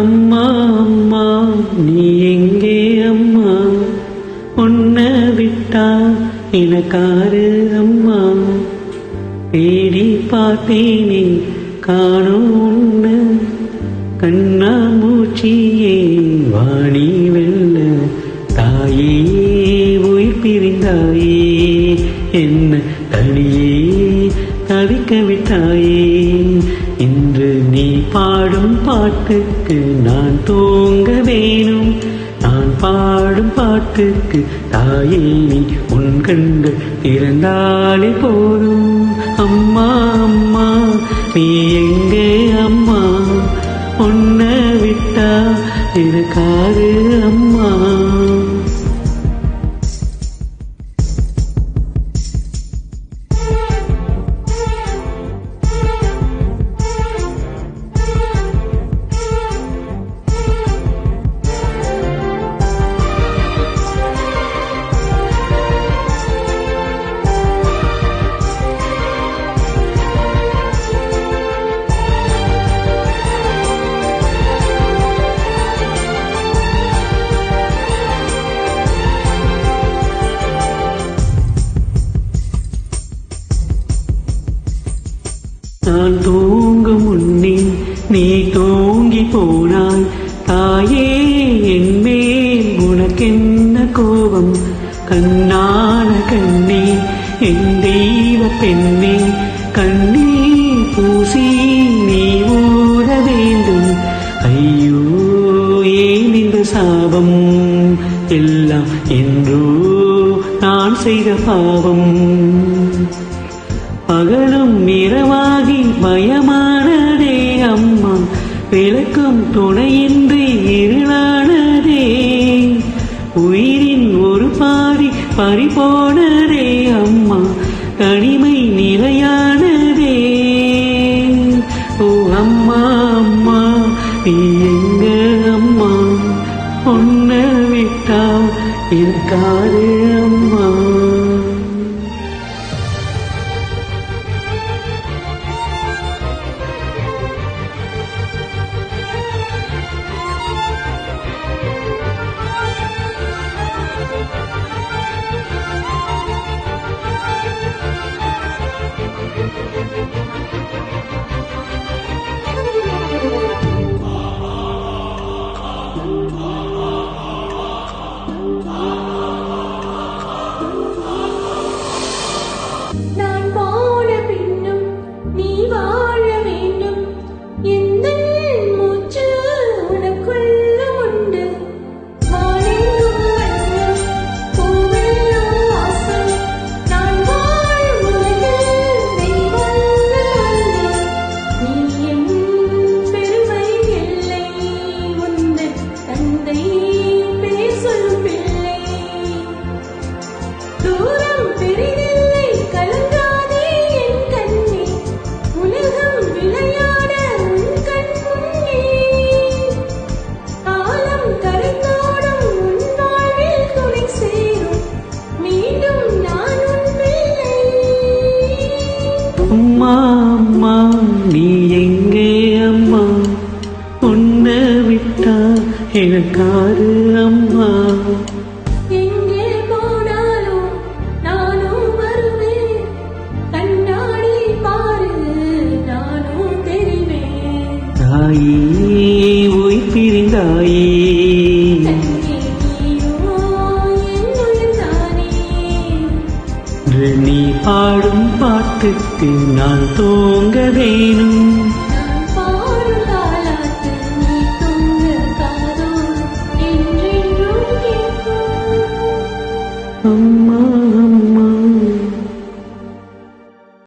அம்மா அம்மா நீ எங்கே அம்மா? உன்னை விட்டா எனக்காரு அம்மா? தேடி பார்த்தேனே காணும் உன்னை. கண்ணா மூச்சியே வாணி வெல்ல தாயே உயிர் பிரிந்தாயே என்ன தனியே. தவிக்க விட்டாயே. இன்று நீ பாடும் பாட்டுக்கு நான் தூங்க வேணும். நான் பாடும் பாட்டுக்கு தாயே நீ உன் கண்கள் திறந்தாலே போதும். அம்மா அம்மா நீ எங்கே அம்மா? உன்னை விட்டா எனக்காரு அம்மா. நீ தூங்கி போனாய் தாயே என் மேல் உனக்கென்ன கோபம்? கண்ணான கண்ணே என் தெய்வ பெண்ணே கண்ணே பூசி நீ ஊற வேண்டும். ஐயோ ஏன் இந்த சாபம்? எல்லாம் என்றோ நான் செய்த பாவம். பகலும் இரவா துணையின்றி இருளானதே. உயிரின் ஒரு பாதி பறிபோனதே அம்மா. தனிமை நிலையானதே. ஓ அம்மா அம்மா நீ எங்க அம்மா? பொன்ன விட்டா இருக்காது அம்மா அம்மா நீ எங்கே அம்மா? உன்னை விட்டா எனக்காரு அம்மா? எங்கே போனாலும் நானும் வருவேன். கண்ணாடி பாரு நானும் தெரிவேன். தாயே உயிர் பிரிந்தாயே. இன்று நீ பாடும் பாட்டுக்கு நான் தூங்க வேணும்.